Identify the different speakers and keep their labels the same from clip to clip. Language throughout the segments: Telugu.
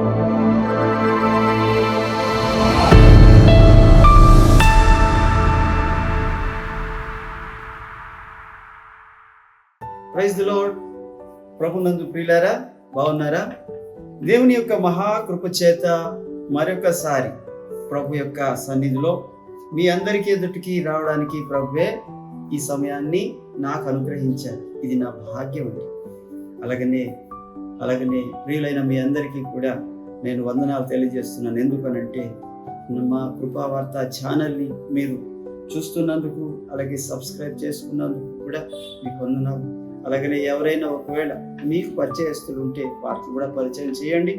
Speaker 1: ప్రైజ్ ప్రభునందు ప్రియులారా బాగున్నారా? దేవుని యొక్క మహాకృప చేత మరొకసారి ప్రభు యొక్క సన్నిధిలో మీ అందరికీ ఎదుటికి రావడానికి ప్రభువే ఈ సమయాన్ని నాకు అనుగ్రహించారు. ఇది నా భాగ్యం అండి. అలాగనే అలాగనే ప్రియులైన మీ అందరికీ కూడా నేను వందనాలు తెలియజేస్తున్నాను. ఎందుకనంటే మా కృపావార్త ఛానల్ని మీరు చూస్తున్నందుకు అలాగే సబ్స్క్రైబ్ చేసుకున్నందుకు కూడా మీకు వందనాలు. అలాగనే ఎవరైనా ఒకవేళ మీకు పరిచయస్తులు ఉంటే వారికి కూడా పరిచయం చేయండి.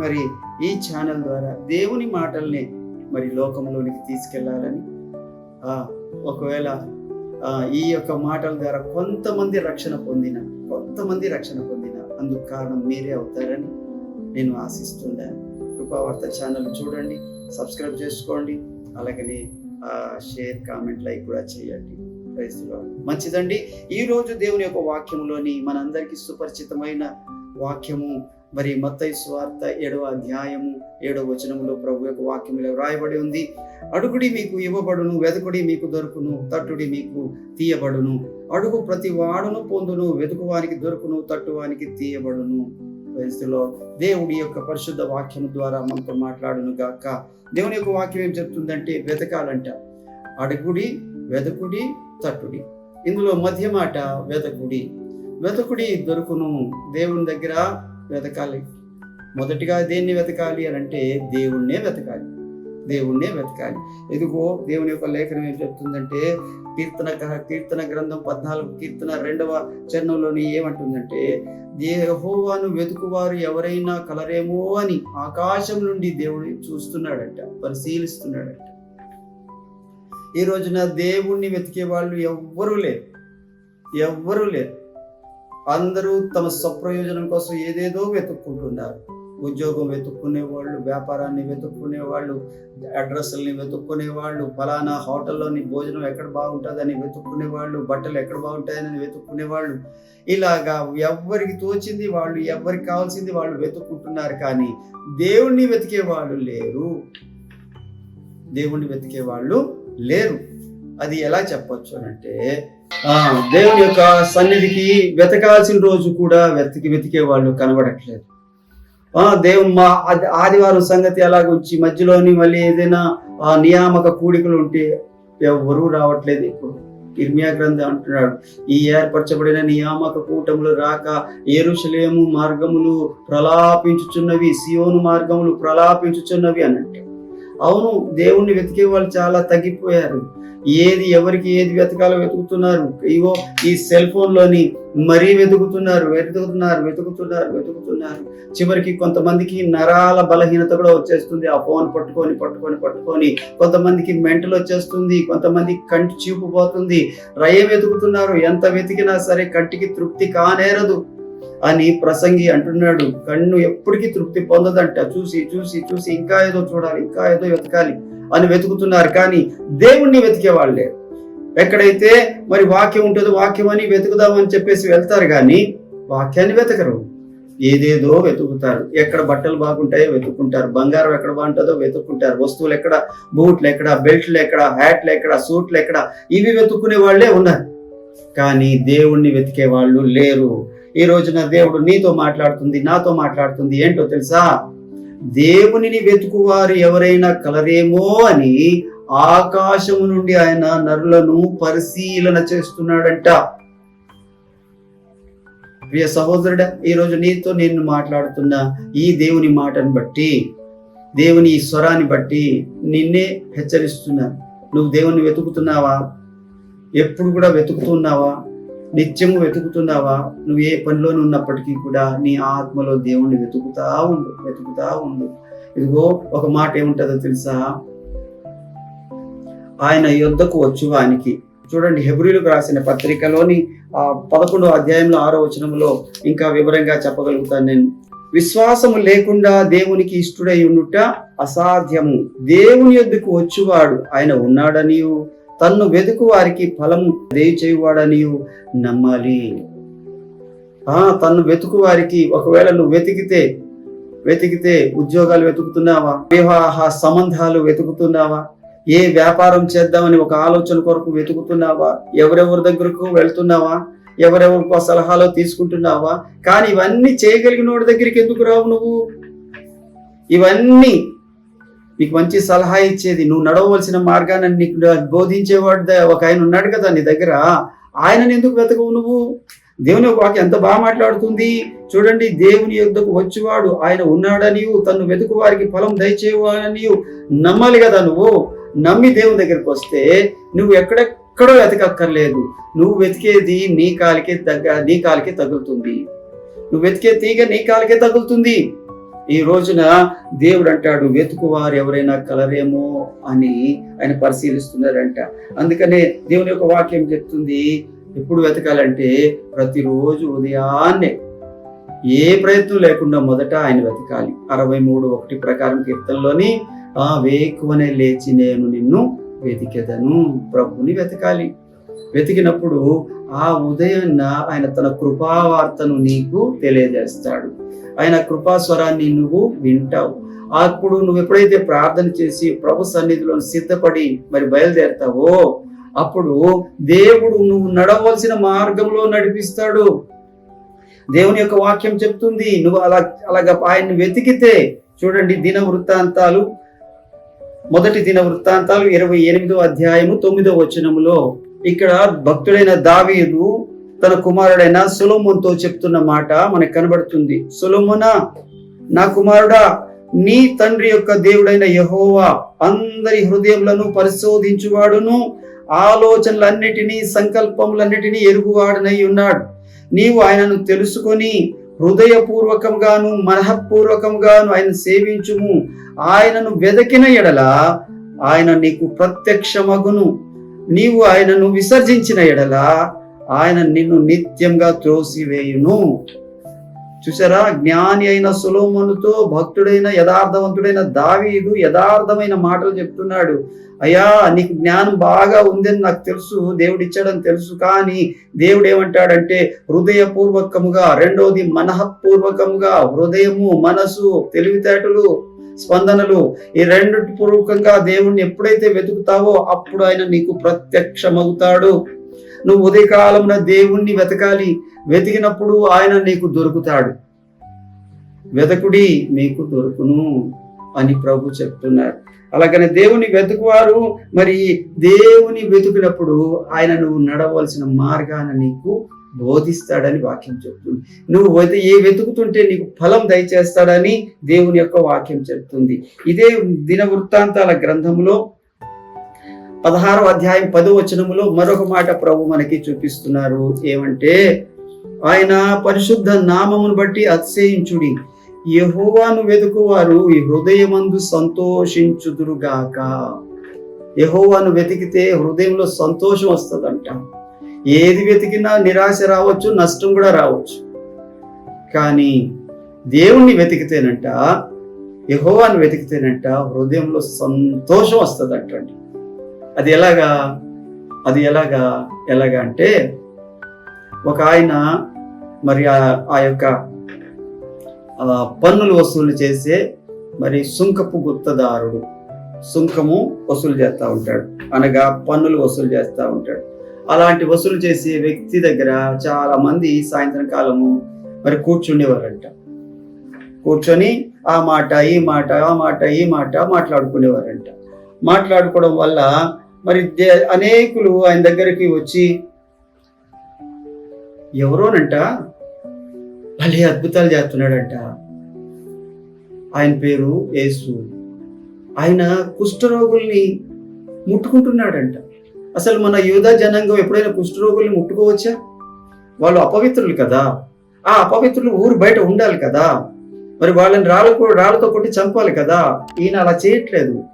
Speaker 1: మరి ఈ ఛానల్ ద్వారా దేవుని మాటల్ని మరి లోకంలోనికి తీసుకెళ్ళాలని ఒకవేళ ఈ యొక్క మాటల ద్వారా కొంతమంది రక్షణ పొందిన కొంతమంది రక్షణ పొందిన అందుకు కారణం మీరే అవుతారని నేను ఆశిస్తున్నాను కృపావార్త ఛానల్ చూడండి సబ్స్క్రైబ్ చేసుకోండి అలాగనే షేర్ కామెంట్ లైక్ కూడా చేయండి. మంచిదండి. ఈ రోజు దేవుని యొక్క వాక్యంలోని మనందరికీ సుపరిచితమైన వాక్యము మరి మత్తయి స్వార్థ ఏడవ అధ్యాయము ఏడవ వచనములో ప్రభు యొక్క వాక్యములో రాయబడి ఉంది. అడుగుడి మీకు ఇవ్వబడును వెదకుడి మీకు దొరుకును తట్టుడి మీకు తీయబడును. అడుగు ప్రతి వాడును పొందును వెతుకువానికి దొరుకును తట్టువానికి తీయబడును. Praise దేవుడి యొక్క పరిశుద్ధ వాక్యము ద్వారా మనతో మాట్లాడును గాక. దేవుని యొక్క వాక్యం ఏం చెప్తుందంటే వెతకాలంట. అడుగుడి వెదకుడి తట్టుడి. ఇందులో మధ్య మాట వెతకుడి వెతకుడి దొరుకును దేవుని దగ్గర వెతకాలి. మొదటిగా దేన్ని వెతకాలి అని అంటే దేవుణ్ణే వెతకాలి. దేవుణ్ణే వెతకాలి. ఎదుగో దేవుని యొక్క లేఖనం ఏం చెప్తుందంటే కీర్తన కీర్తన గ్రంథం పద్నాలుగు కీర్తన రెండవ చరణంలోని ఏమంటుందంటే దేహోవాను వెతుకువారు ఎవరైనా కలరేమో అని ఆకాశం నుండి దేవుడు చూస్తున్నాడట పరిశీలిస్తున్నాడట. ఈ రోజున దేవుణ్ణి వెతికే వాళ్ళు ఎవ్వరూ లేరు. ఎవ్వరూ లేరు. అందరూ తమ స్వప్రయోజనం కోసం ఏదేదో వెతుక్కుంటున్నారు. ఉద్యోగం వెతుక్కునే వాళ్ళు వ్యాపారాన్ని వెతుక్కునే వాళ్ళు అడ్రస్ని వెతుక్కునే వాళ్ళు ఫలానా హోటల్లోని భోజనం ఎక్కడ బాగుంటుందని వెతుక్కునే వాళ్ళు బట్టలు ఎక్కడ బాగుంటాయని వెతుక్కునే వాళ్ళు ఇలాగా ఎవరికి తోచింది వాళ్ళు ఎవరికి కావాల్సింది వాళ్ళు వెతుక్కుంటున్నారు కానీ దేవుణ్ణి వెతికే వాళ్ళు లేరు. దేవుణ్ణి వెతికే వాళ్ళు లేరు. అది ఎలా చెప్పొచ్చు అంటే దేవుని యొక్క సన్నిధికి వెతకాల్సిన రోజు కూడా వెతికి వెతికే వాళ్ళు కనబడట్లేదు. ఆ దేవుని మా ఆదివారం సంగతి అలాగ ఉంచి మధ్యలోని మళ్ళీ ఏదైనా ఆ నియామక కూడికలు ఉంటే ఎవరూ రావట్లేదు ఇప్పుడు. ఇర్మియా గ్రంథం అంటున్నాడు ఈ ఏర్పరచబడిన నియామక కూటములు రాక ఏరుషలేము మార్గములు ప్రలాపించుచున్నవి సియోను మార్గములు ప్రలాపించుచున్నవి అని అంటే అవును దేవుణ్ణి వెతికే వాళ్ళు చాలా తగ్గిపోయారు. ఏది ఎవరికి ఏది వెతకాలో వెతుకుతున్నారు? ఇవో ఈ సెల్ ఫోన్లోని మరీ వెతుకుతున్నారు వెతుకుతున్నారు వెతుకుతున్నారు వెతుకుతున్నారు. చివరికి కొంతమందికి నరాల బలహీనత కూడా వచ్చేస్తుంది. ఆ ఫోన్ పట్టుకొని పట్టుకొని పట్టుకొని కొంతమందికి మెంటల్ వచ్చేస్తుంది కొంతమంది కంటి చూపు పోతుంది. రయ్య వెతుకుతున్నారు. ఎంత వెతికినా సరే కంటికి తృప్తి కానేరదు అని ప్రసంగి అంటున్నాడు. కన్ను ఎప్పటికీ తృప్తి పొందదంట. చూసి చూసి చూసి ఇంకా ఏదో చూడాలి ఇంకా ఏదో వెతకాలి. అని వెతుకుతున్నారు కానీ దేవుణ్ణి వెతికే వాళ్ళే ఎక్కడైతే మరి వాక్యం ఉంటుందో వాక్యం అని వెతుకుదామని చెప్పేసి వెళ్తారు కానీ వాక్యాన్ని వెతకరు. ఏదేదో వెతుకుతారు. ఎక్కడ బట్టలు బాగుంటాయో వెతుక్కుంటారు. బంగారం ఎక్కడ బాగుంటుందో వెతుక్కుంటారు. వస్తువులు ఎక్కడ బూట్లు ఎక్కడ బెల్ట్లు ఎక్కడ హ్యాట్లు ఎక్కడ సూట్లు ఎక్కడ ఇవి వెతుక్కునే వాళ్ళే ఉన్నారు. కానీ దేవుణ్ణి వెతికే వాళ్ళు లేరు. ఈ రోజున దేవుడు నీతో మాట్లాడుతుంది నాతో మాట్లాడుతుంది ఏంటో తెలుసా? దేవునిని వెతుకువారు ఎవరైనా కలరేమో అని ఆకాశము నుండి ఆయన నరులను పరిశీలన చేస్తున్నాడంట. ప్రియ సహోదరుడా ఈ రోజు నీతో నేను మాట్లాడుతున్న ఈ దేవుని మాటను బట్టి దేవుని ఈ స్వరాన్ని బట్టి నిన్నే హెచ్చరిస్తున్నా. నువ్వు దేవుని వెతుకుతున్నావా? ఎప్పుడు కూడా వెతుకుతున్నావా నిత్యము వెతుకుతున్నావా? నువ్వు ఏ పనిలో ఉన్నప్పటికీ కూడా నీ ఆత్మలో దేవుణ్ణి వెతుకుతా ఉండు వెతుకుతా ఉండు. ఇదిగో ఒక మాట ఏముంటుందో తెలుసా? ఆయన యుద్ధకు వచ్చువానికి. చూడండి హెబ్రిలకు రాసిన పత్రికలోని ఆ పదకొండో అధ్యాయంలో ఆరో వచనంలో ఇంకా వివరంగా చెప్పగలుగుతాను నేను. విశ్వాసము లేకుండా దేవునికి ఇష్టడై ఉండుట అసాధ్యము. దేవుని యొద్దకు వచ్చువాడు ఆయన ఉన్నాడనియు? తన్ను వెతుకు వారికి ఫలం దయచేయువాడనియు నమ్మాలి. ఆ తన్ను వెతుకు వారికి ఒకవేళ నువ్వు వెతికితే వెతికితే ఉద్యోగాలు వెతుకుతున్నావా? వివాహ సంబంధాలు వెతుకుతున్నావా? ఏ వ్యాపారం చేద్దామని ఒక ఆలోచన కొరకు వెతుకుతున్నావా? ఎవరెవరి దగ్గరకు వెళ్తున్నావా? ఎవరెవరికో సలహాలు తీసుకుంటున్నావా? కానీ ఇవన్నీ చేయగలిగిన వాడి దగ్గరికి ఎందుకు రావు నువ్వు? ఇవన్నీ నీకు మంచి సలహా ఇచ్చేది నువ్వు నడవవలసిన మార్గాన్ని నీకు బోధించేవాడు ద- ఒక ఆయన ఉన్నాడు కదా నీ దగ్గర. ఆయనని ఎందుకు వెతకవు నువ్వు? దేవుని యొక్క వాక్యం ఎంత బాగా మాట్లాడుతుంది. చూడండి దేవుని యొద్దకు వచ్చేవాడు ఆయన ఉన్నాడని తను వెతుకు వారికి ఫలం దయచేవాడని నమ్మాలి కదా నువ్వు. నమ్మి దేవుని దగ్గరికి వస్తే నువ్వు ఎక్కడెక్కడో వెతకక్కర్లేదు. నువ్వు వెతికేది నీ కాలికే తగ్గ నీ కాలికే తగులుతుంది. నువ్వు వెతికే తీగ నీ కాలికే తగులుతుంది. ఈ రోజున దేవుడు అంటాడు వెతుకువారు ఎవరైనా కలరేమో అని ఆయన పరిశీలిస్తున్నారంట అందుకనే దేవుని యొక్క వాక్యం చెప్తుంది ఎప్పుడు వెతకాలంటే ప్రతిరోజు ఉదయాన్నే ఏ ప్రయత్నం లేకుండా మొదట ఆయన వెతకాలి. అరవై మూడు ఒకటి ప్రకారం కీర్తనలోని ఆ వేకువనే లేచి నేను నిన్ను వెతికెదను ప్రభుని వెతకాలి. వెతికినప్పుడు ఆ ఉదయాన్న ఆయన తన కృపావార్తను నీకు తెలియజేస్తాడు. ఆయన కృపాస్వరాన్ని నువ్వు వింటావు. అప్పుడు నువ్వు ఎప్పుడైతే ప్రార్థన చేసి ప్రభు సన్నిధిలో సిద్ధపడి మరి బయలుదేరుతావో అప్పుడు దేవుడు నువ్వు నడవలసిన మార్గంలో నడిపిస్తాడు. దేవుని యొక్క వాక్యం చెప్తుంది నువ్వు అలా అలాగా ఆయన్ని వెతికితే చూడండి దిన వృత్తాంతాలు మొదటి దిన వృత్తాంతాలు ఇరవై ఎనిమిదో అధ్యాయము తొమ్మిదో వచనములో ఇక్కడ భక్తుడైన దావీదు తన కుమారుడైన సులోమున్తో చెప్తున్న మాట మనకు కనబడుతుంది. సులోమున నా కుమారుడా నీ తండ్రి యొక్క దేవుడైన యహోవా అందరి హృదయములను పరిశోధించువాడును ఆలోచనలన్నిటినీ సంకల్పములన్నిటినీ ఎరుగువాడనై ఉన్నాడు. నీవు ఆయనను తెలుసుకొని హృదయపూర్వకంగాను మనఃపూర్వకంగాను ఆయన సేవించుము. ఆయనను వెదకిన ఎడల ఆయన నీకు ప్రత్యక్షమగును. నీవు ఆయనను విసర్జించిన ఎడల ఆయన నిన్ను నిత్యంగా త్రోసివేయును. చూసారా? జ్ఞాని అయిన సులోమనుతో భక్తుడైన యథార్థవంతుడైన దావీదు యథార్థమైన మాటలు చెప్తున్నాడు. అయ్యా నీకు జ్ఞానం బాగా ఉందని నాకు తెలుసు దేవుడు ఇచ్చాడని తెలుసు కానీ దేవుడు ఏమంటాడంటే హృదయపూర్వకముగా రెండోది మనఃపూర్వకముగా హృదయము మనసు తెలివితేటలు స్పందనలు ఈ రెండు పూర్వకంగా దేవుణ్ణి ఎప్పుడైతే వెతుకుతావో అప్పుడు ఆయన నీకు ప్రత్యక్షమవుతాడు. నువ్వు ఉదయకాలమున దేవుణ్ణి వెతకాలి. వెతికినప్పుడు ఆయన నీకు దొరుకుతాడు. వెతకుడి మీకు దొరుకును అని ప్రభు చెప్తున్నారు. అలాగనే దేవుని వెతుకువారు మరి దేవుని వెతుకినప్పుడు ఆయన నువ్వు నడవలసిన మార్గాన నీకు బోధిస్తాడని వాక్యం చెప్తుంది. నువ్వు ఏ వెతుకుతుంటే నీకు ఫలం దయచేస్తాడని దేవుని యొక్క వాక్యం చెప్తుంది. ఇదే దిన వృత్తాంతాల గ్రంథంలో పదహారవ అధ్యాయం పదో వచనములో మరొక మాట ప్రభు మనకి చూపిస్తున్నారు. ఏమంటే ఆయన పరిశుద్ధ నామమును బట్టి అతిశయించుడి. యహోవాను వెతుకువారు ఈ హృదయమందు సంతోషించుదురుగాక. యహోవాను వెతికితే హృదయంలో సంతోషం వస్తుందంట. ఏది వెతికినా నిరాశ రావచ్చు నష్టం కూడా రావచ్చు. కానీ దేవుణ్ణి వెతికితేనంట యహోవాన్ని వెతికితేనంట హృదయంలో సంతోషం వస్తుంది అంటండి అది ఎలాగా? అది ఎలాగా? ఎలాగా అంటే ఒక ఆయన మరి ఆ- ఆ యొక్క ఆ, పన్నులు వసూలు చేసే మరి సుంకపు గుత్తదారుడు. సుంకము వసూలు చేస్తూ ఉంటాడు. అనగా పన్నులు వసూలు చేస్తూ ఉంటాడు. అలాంటి వసూలు చేసే వ్యక్తి దగ్గర చాలా మంది సాయంత్రం కాలము మరి కూర్చుండేవారంట. కూర్చొని ఆ మాట ఈ మాట ఆ మాట ఈ మాట మాట్లాడుకునేవారంట. మాట్లాడుకోవడం వల్ల మరి దే- అనేకులు ఆయన దగ్గరికి వచ్చి ఎవరోనంట? భలే అద్భుతాలు చేస్తున్నాడంట. ఆయన పేరు యేసు. ఆయన కుష్ఠరోగుల్ని ముట్టుకుంటున్నాడంట. అసలు మన యూదా జనాంగం ఎప్పుడైనా కుష్ఠరోగుల్ని ముట్టుకోవచ్చా? వాళ్ళు అపవిత్రులు కదా. ఆ అపవిత్రులు ఊరు బయట ఉండాలి కదా. మరి వాళ్ళని రాళ్ళకు రాళ్ళతో కొట్టి చంపాలి కదా. ఈయన అలా చేయట్లేదు.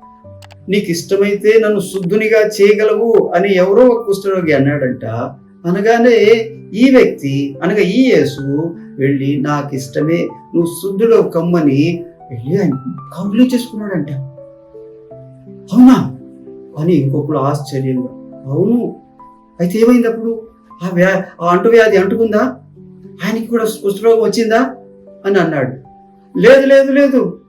Speaker 1: నీకు ఇష్టమైతే నన్ను శుద్ధునిగా చేయగలవు అని ఎవరో ఒక కుష్ఠరోగి అన్నాడంట. అనగానే ఈ వ్యక్తి అనగా ఈ యేసు వెళ్ళి నాకు ఇష్టమే నువ్వు శుద్ధుడు కమ్మని వెళ్ళి ఆయన కౌలు చేసుకున్నాడంట. అవునా? అని ఇంకొకడు ఆశ్చర్యంగా అవును. అయితే ఏమైంది అప్పుడు? ఆ వ్యా ఆ అంటువ్యాధి అంటుకుందా? ఆయనకి కూడా కుష్ఠరోగం వచ్చిందా? అని అన్నాడు. లేదు లేదు లేదు.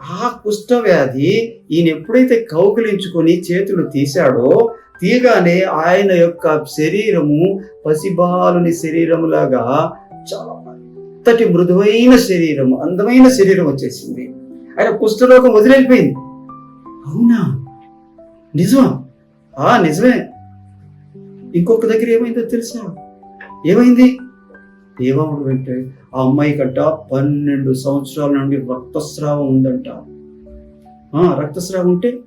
Speaker 1: ఆ కుష్ఠవ్యాధి ఈయన ఎప్పుడైతే కౌకిలించుకొని చేతులు తీశాడో తీయగానే ఆయన యొక్క శరీరము పసిబాలుని శరీరములాగా చాలా అంతటి మృదువైన శరీరం అందమైన శరీరం వచ్చేసింది. ఆయన కుష్ఠరోగం వదిలిపోయింది అవునా? నిజమా? ఆ నిజమే. ఇంకొక దగ్గర ఏమైందో తెలుసా? ఏమైంది? ఏమవుడు అంటే ఆ అమ్మాయి కట్ట పన్నెండు సంవత్సరాల నుండి రక్తస్రావం ఉందంట. రక్తస్రావం ఉంటే?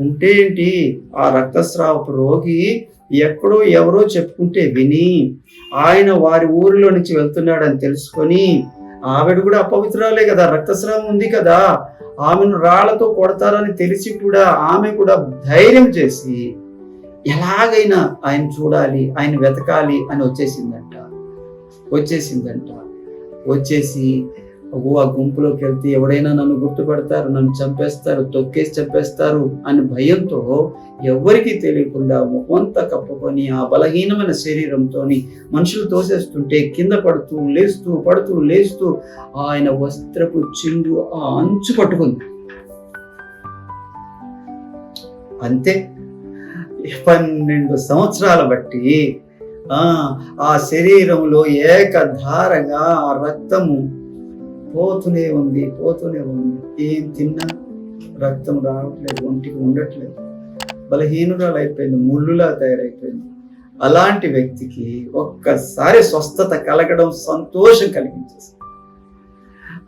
Speaker 1: ఉంటే ఏంటి? ఆ రక్తస్రావపు రోగి ఎక్కడో ఎవరో చెప్పుకుంటే విని ఆయన వారి ఊరిలో నుంచి వెళ్తున్నాడని తెలుసుకొని ఆవిడ కూడా అపవిత్రాలే కదా రక్తస్రావం ఉంది కదా ఆమెను రాళ్ళతో కొడతారని తెలిసి కూడా ఆమె కూడా ధైర్యం చేసి ఎలాగైనా ఆయన చూడాలి ఆయన వెతకాలి అని వచ్చేసిందంట. వచ్చేసిందంట. వచ్చేసి ఓ ఆ గుంపులోకి వెళ్తే ఎవడైనా నన్ను గుర్తుపడతారు నన్ను చంపేస్తారు తొక్కేసి చంపేస్తారు అని భయంతో ఎవరికీ తెలియకుండా ముఖంతా కప్పుకొని ఆ బలహీనమైన శరీరంతో మనుషులు తోసేస్తుంటే కింద పడుతూ లేస్తూ పడుతూ లేస్తూ ఆయన వస్త్రపు చిండు ఆ అంచు పట్టుకుంది. అంతే. పన్నెండు సంవత్సరాలు బట్టి ఆ ఆ శరీరంలో ఏకధారగా ఆ రక్తము పోతూనే ఉంది పోతూనే ఉంది. ఏం తిన్నా రక్తం రావట్లేదు ఒంటికి ఉండట్లేదు. బలహీనురాలు అయిపోయింది ముళ్ళులా తయారైపోయింది. అలాంటి వ్యక్తికి ఒక్కసారి స్వస్థత కలగడం సంతోషం కలిగించేసింది.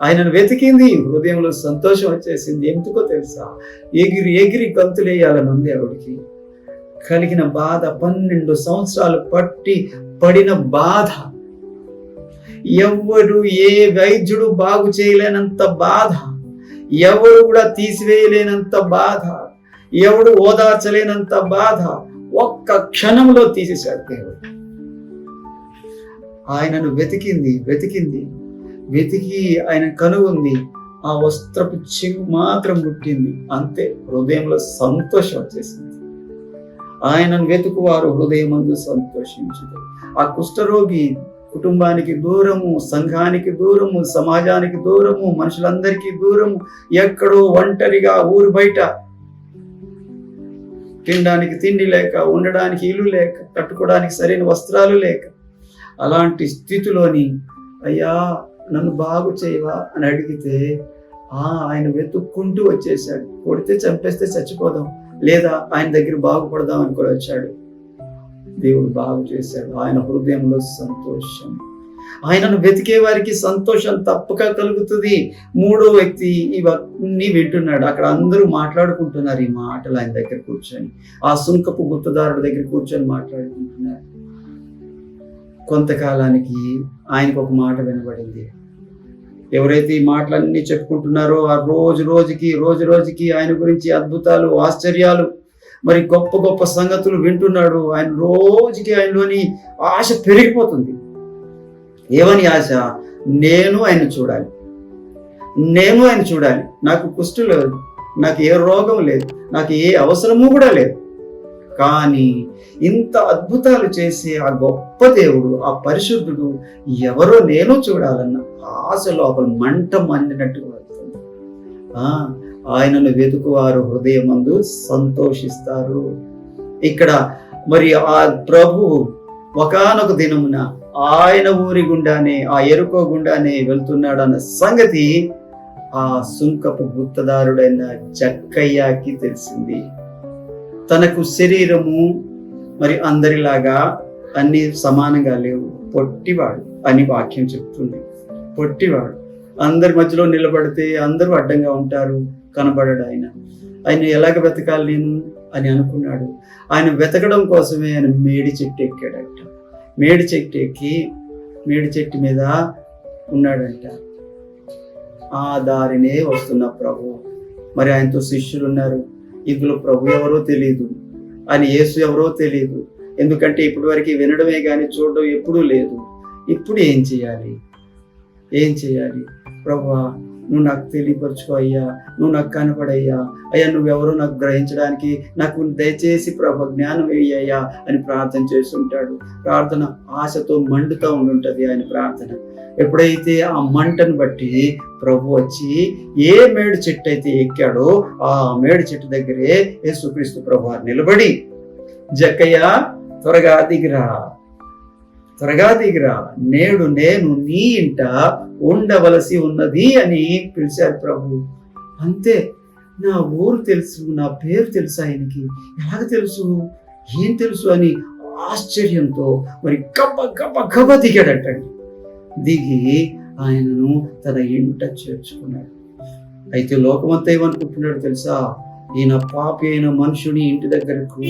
Speaker 1: ఆయనను వెతికింది హృదయంలో సంతోషం వచ్చేసింది. ఎందుకో తెలుసా? ఎగిరి ఎగిరి గంతులేయాలని ఉంది ఆవిడికి. కలిగిన బాధ పన్నెండు సంవత్సరాలు పట్టి పడిన బాధ. ఎవడు ఏ వైద్యుడు బాగు చేయలేనంత బాధ. ఎవడు కూడా తీసివేయలేనంత బాధ. ఎవడు ఓదార్చలేనంత బాధ. ఒక్క క్షణంలో తీసేశాడు దేవుడు. ఆయనను వెతికింది వెతికింది. వెతికి ఆయన కనుగొంది ఆ వస్త్రపు చెంగు మాత్రం పుట్టింది అంతే హృదయంలో సంతోషం వచ్చేసింది. ఆయనను వెతుకువారు హృదయమందు సంతోషించదు ఆ కుష్ఠరోగి కుటుంబానికి దూరము సంఘానికి దూరము సమాజానికి దూరము మనుషులందరికీ దూరము ఎక్కడో ఒంటరిగా ఊరు బయట తినడానికి తిండి లేక ఉండడానికి ఇల్లు లేక కట్టుకోవడానికి సరైన వస్త్రాలు లేక అలాంటి స్థితిలోని అయ్యా నన్ను బాగు చేయవా అని అడిగితే ఆ ఆయన వెతుక్కుంటూ వచ్చేసాడు కొడితే చంపేస్తే చచ్చిపోదాం. లేదా ఆయన దగ్గర బాగుపడదాం అనుకుని వచ్చాడు. దేవుడు బాగు చేశాడు. ఆయన హృదయంలో సంతోషం. ఆయనను వెతికే వారికి సంతోషం తప్పక కలుగుతుంది. మూడో వ్యక్తి ఇవన్నీ వింటున్నాడు. అక్కడ అందరూ మాట్లాడుకుంటున్నారు ఈ మాటలు ఆయన దగ్గర కూర్చొని. ఆ సుంకపు గుత్తదారుడి దగ్గర కూర్చొని మాట్లాడుకుంటున్నారు. కొంతకాలానికి ఆయనకు ఒక మాట వినబడింది. ఎవరైతే ఈ మాటలన్నీ చెప్పుకుంటున్నారో ఆ రోజు రోజుకి రోజు రోజుకి ఆయన గురించి అద్భుతాలు ఆశ్చర్యాలు మరి గొప్ప గొప్ప సంగతులు వింటున్నాడు. ఆయన రోజుకి ఆయనలోని ఆశ పెరిగిపోతుంది. ఏమని ఆశ? నేను ఆయన చూడాలి. నేను ఆయన చూడాలి. నాకు కుష్టు లేదు నాకు ఏ రోగం లేదు. నాకు ఏ అవసరము కూడా లేదు. కానీ ఇంత అద్భుతాలు చేసే ఆ గొప్ప దేవుడు ఆ పరిశుద్ధుడు ఎవరో నేను చూడాలన్న ఆశ లోపల మంట మండినట్టుగా వెళ్తుంది. ఆయనను వెతుకువారు హృదయమందు సంతోషిస్తారు. ఇక్కడ మరి ఆ ప్రభు ఒకనొక దినమున ఆయన ఊరి గుండానే ఆ ఎరుకో గుండానే వెళ్తున్నాడు అన్న సంగతి ఆ సుంకపు గుత్తదారుడైన జక్కయ్యకి తెలిసింది. తనకు శరీరము మరి అందరిలాగా అన్ని సమానంగా లేవు. పొట్టివాడు అని వాక్యం చెప్తుంది. పొట్టివాడు. అందరి మధ్యలో నిలబడితే అందరూ అడ్డంగా ఉంటారు. కనబడడు ఆయన. ఆయన ఎలాగ బ్రతకాలి నేను? అని అనుకున్నాడు. ఆయన వెతకడం కోసమే ఆయన మేడి చెట్టు ఎక్కాడట. మేడి చెట్టు ఎక్కి మేడి చెట్టు మీద ఉన్నాడంట. ఆ దారినే వస్తున్న ప్రభు. మరి ఆయనతో శిష్యులు ఉన్నారు. ఇందులో ప్రభు ఎవరో తెలియదు అని యేసు ఎవరో తెలియదు ఎందుకంటే ఇప్పటి వరకు వినడమే కానీ చూడడం ఎప్పుడూ లేదు. ఇప్పుడు ఏం చేయాలి? ఏం చేయాలి? ప్రభు నువ్వు నాకు తెలియపరచుకో అయ్యా నువ్వు నాకు కనపడయ్యా. అయ్యా నువ్వెవరో నాకు గ్రహించడానికి నాకు దయచేసి ప్రభ జ్ఞానం వేయ్యా అని ప్రార్థన చేస్తుంటాడు. ప్రార్థన ఆశతో మండుతూ ఉండుంటుంది ఆయన ప్రార్థన. ఎప్పుడైతే ఆ మంటను బట్టి ప్రభు వచ్చి ఏ మేడు చెట్టు అయితే ఎక్కాడో ఆ మేడు చెట్టు దగ్గరే యేసుక్రీస్తు ప్రభు నిలబడి జక్కయ్య త్వరగా దిగిరా. త్వరగా దిగిరా. నేడు నేను నీ ఇంట ఉండవలసి ఉన్నది అని పిలిచారు ప్రభు. అంతే. నా ఊరు తెలుసు నా పేరు తెలుసు ఆయనకి. ఎలాగ తెలుసు? ఏం తెలుసు అని ఆశ్చర్యంతో మరి గబ్బ గబ్బ గబ్బ దిగాడటండి. దిగి ఆయనను తన ఇంట చేర్చుకున్నాడు. అయితే లోకమంతా ఏమనుకుంటున్నాడు తెలుసా? ఈయన పాపి అయిన మనుషుని ఇంటి దగ్గరకు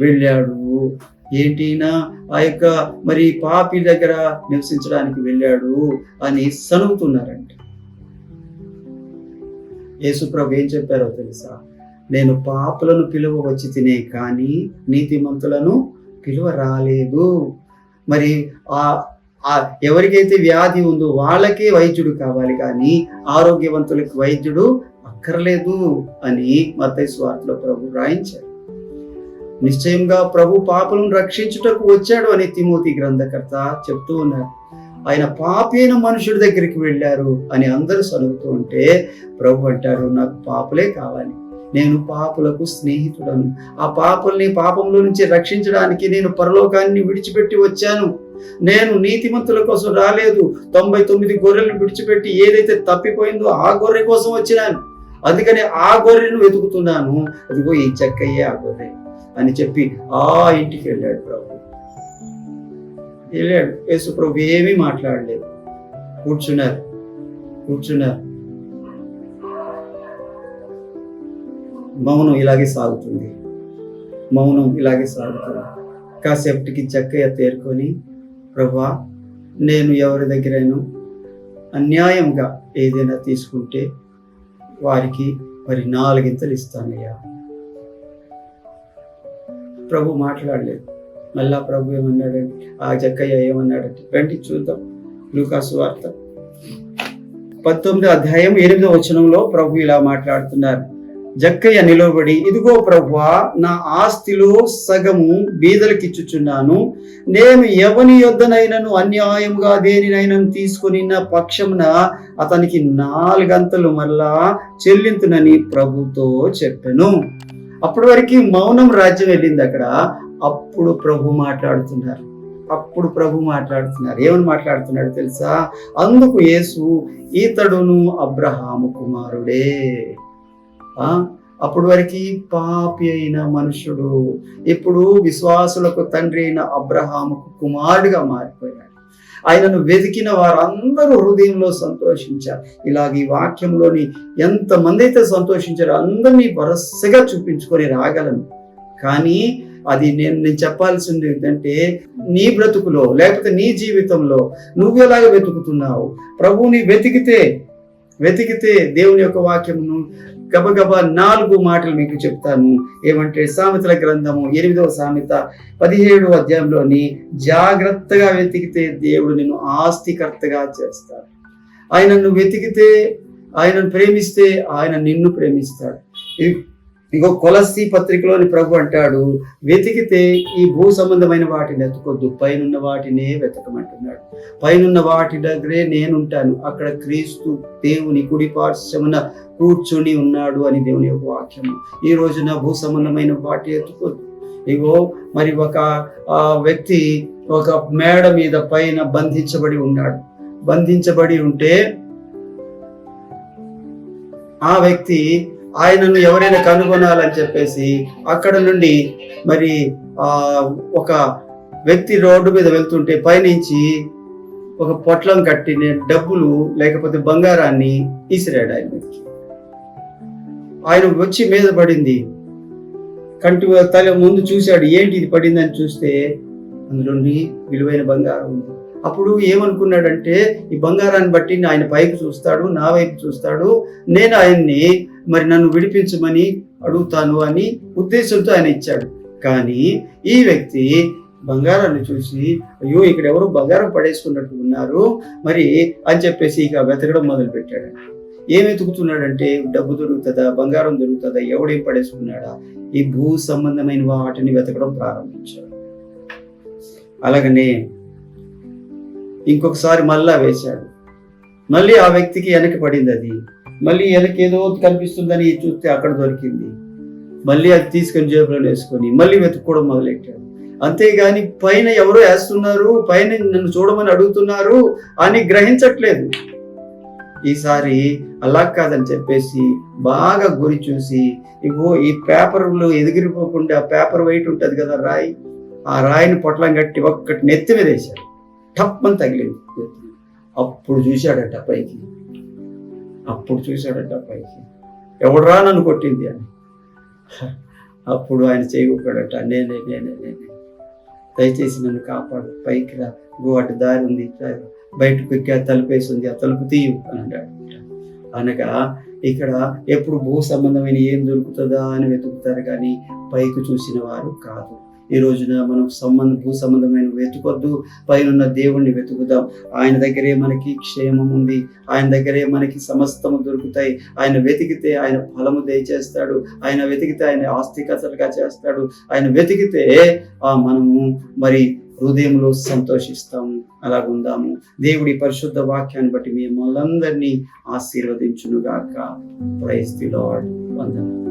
Speaker 1: వెళ్ళాడు. ఏంటినా ఆ యొక్క మరి పాపి దగ్గర నివసించడానికి వెళ్ళాడు అని సనుగుతున్నారంట యేసుప్రభు ఏం చెప్పారో తెలుసా? నేను పాపులను పిలువ వచ్చి తినే కానీ నీతిమంతులను పిలువ రాలేదు. మరి ఆ ఆ ఎవరికైతే వ్యాధి ఉందో వాళ్ళకే వైద్యుడు కావాలి కానీ ఆరోగ్యవంతులకు వైద్యుడు అక్కర్లేదు అని మత్తయి స్వార్థలో ప్రభు రాయించారు. నిశ్చయంగా ప్రభు పాపలను రక్షించుటకు వచ్చాడు అని తిమోతి గ్రంథకర్త చెప్తూ ఉన్నారు. ఆయన పాపైన మనుషుడి దగ్గరికి వెళ్ళారు అని అందరూ చదువుతూ ఉంటే ప్రభు అంటారు నాకు పాపులే కావాలి. నేను పాపులకు స్నేహితుడను. ఆ పాపుల్ని పాపంలో నుంచి రక్షించడానికి నేను పరలోకాన్ని విడిచిపెట్టి వచ్చాను. నేను నీతిమంతుల కోసం రాలేదు. తొంభై తొమ్మిది గొర్రెలను విడిచిపెట్టి ఏదైతే తప్పిపోయిందో ఆ గొర్రె కోసం వచ్చినాను. అందుకని ఆ గొర్రెను వెతుకుతున్నాను. అదిగో ఈ చెక్కయ్యే ఆ గొర్రె. అని చెప్పి ఆ ఇంటికి వెళ్ళాడు ప్రభు. వెళ్ళాడు. యేసు ప్రభు ఏమీ మాట్లాడలేదు. కూర్చున్నారు. కూర్చున్నారు. మౌనం ఇలాగే సాగుతుంది. మౌనం ఇలాగే సాగుతుంది. కాసేపటికి చక్కగా తేరుకొని ప్రభా నేను ఎవరి దగ్గరైనా అన్యాయంగా ఏదైనా తీసుకుంటే వారికి మరి నాలుగింతలు ఇస్తానయ్యా. ప్రభు మాట్లాడలేదు. మళ్ళా ప్రభు ఏమన్నాడంటే ఆ జక్కయ్య ఏమన్నాడంటే రండి చూద్దాం. లూకాసు వార్త. పంతొమ్మిది అధ్యాయం ఎనిమిదో వచనంలో ప్రభు ఇలా మాట్లాడుతున్నారు. జక్కయ్య నిలవబడి ఇదిగో ప్రభువా నా ఆస్తిలో సగము బీదలకిచ్చుచున్నాను. నేను ఎవని యొద్దనైనను అన్యాయముగా దేనినైనను తీసుకుని నా పక్షమున అతనికి నాలుగంతలు మళ్ళా చెల్లింతునని ప్రభుతో చెప్పాను. అప్పటి వరకు మౌనం రాజ్యం వెళ్ళింది అక్కడ. అప్పుడు ప్రభు మాట్లాడుతున్నారు. అప్పుడు ప్రభు మాట్లాడుతున్నారు. ఏమని మాట్లాడుతున్నాడు తెలుసా? అందుకు యేసు ఈతడును అబ్రహాము కుమారుడే. ఆ? అప్పటి వరకు పాపి అయిన మనుషుడు ఇప్పుడు విశ్వాసులకు తండ్రి అయిన అబ్రహాముకు కుమారుడిగా మారిపోయాడు. ఆయనను వెతికిన వారందరూ హృదయంలో సంతోషించారు. ఇలాగ ఈ వాక్యంలోని ఎంతమంది అయితే సంతోషించారో అందరినీ వరుసగా చూపించుకొని రాగలను. కానీ అది నేను నేను చెప్పాల్సింది ఏంటంటే నీ బ్రతుకులో లేకపోతే నీ జీవితంలో నువ్వు ఎలాగ వెతుకుతున్నావు? ప్రభువుని వెతికితే వెతికితే దేవుని యొక్క వాక్యమును గబగబా నాలుగు మాటలు మీకు చెప్తాను. ఏమంటే సామెతల గ్రంథము ఎనిమిదవ సామెత పదిహేడు అధ్యాయంలోని జాగ్రత్తగా వెతికితే దేవుడు నిన్ను ఆస్తికర్తగా చేస్తాడు. ఆయనను వెతికితే ఆయనను ప్రేమిస్తే ఆయన నిన్ను ప్రేమిస్తాడు. ఇగో కొలసి పత్రికలోని ప్రభు అంటాడు వెతికితే ఈ భూ సంబంధమైన వాటిని ఎత్తుకొద్దు పైనున్న వాటినే వెతకమంటున్నాడు. పైనున్న వాటి దగ్గరే నేనుంటాను అక్కడ క్రీస్తు దేవుని కుడి పార్శ్వమున కూర్చుని ఉన్నాడు అని దేవుని యొక్క వాక్యము. ఈ రోజున భూ సంబంధమైన వాటి ఎత్తుకోద్దు ఇగో మరి ఒక ఆ, వ్యక్తి ఒక మేడ మీద పైన బంధించబడి ఉన్నాడు. బంధించబడి ఉంటే ఆ వ్యక్తి ఆయనను ఎవరైనా కనుగొనాలని చెప్పేసి అక్కడ నుండి మరి ఆ ఒక వ్యక్తి రోడ్డు మీద వెళ్తుంటే పైనుంచి ఒక పొట్లం కట్టిన డబ్బులు లేకపోతే బంగారాన్ని తీసిరాడు ఆయన మీదకి ఆయన వచ్చి మీద పడింది. కంటి తల ముందు చూశాడు ఏంటి ఇది పడిందని చూస్తే అందులోని విలువైన బంగారం ఉంది. అప్పుడు ఏమనుకున్నాడంటే ఈ బంగారాన్ని బట్టి ఆయన పైకి చూస్తాడు నా వైపు చూస్తాడు నేను ఆయన్ని మరి నన్ను విడిపించమని అడుగుతాను అని ఉద్దేశంతో ఆయన ఇచ్చాడు. కానీ ఈ వ్యక్తి బంగారాన్ని చూసి అయ్యో ఇక్కడ ఎవరు బంగారం పడేసుకున్నట్టు ఉన్నారు మరి అని చెప్పేసి ఇక వెతకడం మొదలుపెట్టాడు. ఏమి వెతుకుతున్నాడంటే డబ్బు దొరుకుతుందా? బంగారం దొరుకుతుందా? ఎవడేం పడేసుకున్నాడా? ఈ భూ సంబంధమైన వాటిని వెతకడం ప్రారంభించాడు. అలాగనే ఇంకొకసారి మళ్ళా వేశాడు. మళ్ళీ ఆ వ్యక్తికి వెనక పడింది అది. మళ్ళీ వెనక ఏదో కనిపిస్తుందని చూస్తే అక్కడ దొరికింది. మళ్ళీ అది తీసుకొని జేబులో వేసుకొని మళ్ళీ వెతుక్కోవడం మొదలెట్టాడు. అంతేగాని పైన ఎవరో వేస్తున్నారు పైన నన్ను చూడమని అడుగుతున్నారు అని గ్రహించట్లేదు. ఈసారి అలా కాదని చెప్పేసి బాగా గురి చూసి ఇగో ఈ పేపర్లు ఎదిగిరిపోకుండా పేపర్ వెయిట్ ఉంటుంది కదా రాయి ఆ రాయిని పొట్లం కట్టి ఒక్కటి నెత్తి మీద వేశాడు. టప్పని తగిలింది. అప్పుడు చూశాడట పైకి. అప్పుడు చూశాడట పైకి. ఎవడరా నన్ను కొట్టింది అని. అప్పుడు ఆయన చేయకూడట నేనే నేనే నేనే. దయచేసి నన్ను కాపాడు. పైకి రా. గో అటు దారి ఉంది బయటకు ఎక్కి తలుపేసి ఉంది ఆ తలుపు తీయు అని అన్నాడు అనగా ఇక్కడ ఎప్పుడు భూ సంబంధమైన ఏం దొరుకుతుందా అని వెతుకుతారు కానీ పైకి చూసిన వారు కాదు. ఈ రోజున మనం సంబంధ భూ సంబంధమైన వెతుకొద్దు. పైన దేవుణ్ణి వెతుకుదాం. ఆయన దగ్గరే మనకి క్షేమం ఉంది. ఆయన దగ్గరే మనకి సమస్తము దొరుకుతాయి. ఆయన వెతికితే ఆయన ఫలము దయచేస్తాడు. ఆయన వెతికితే ఆయన ఆస్తికతలుగా చేస్తాడు. ఆయన వెతికితే ఆ మనము మరి హృదయంలో సంతోషిస్తాము అలాగుందాము. దేవుడి పరిశుద్ధ వాక్యాన్ని బట్టి మేము మనందరినీ ఆశీర్వదించునుగాక. ప్రైస్ ది లార్డ్ వందనాలు.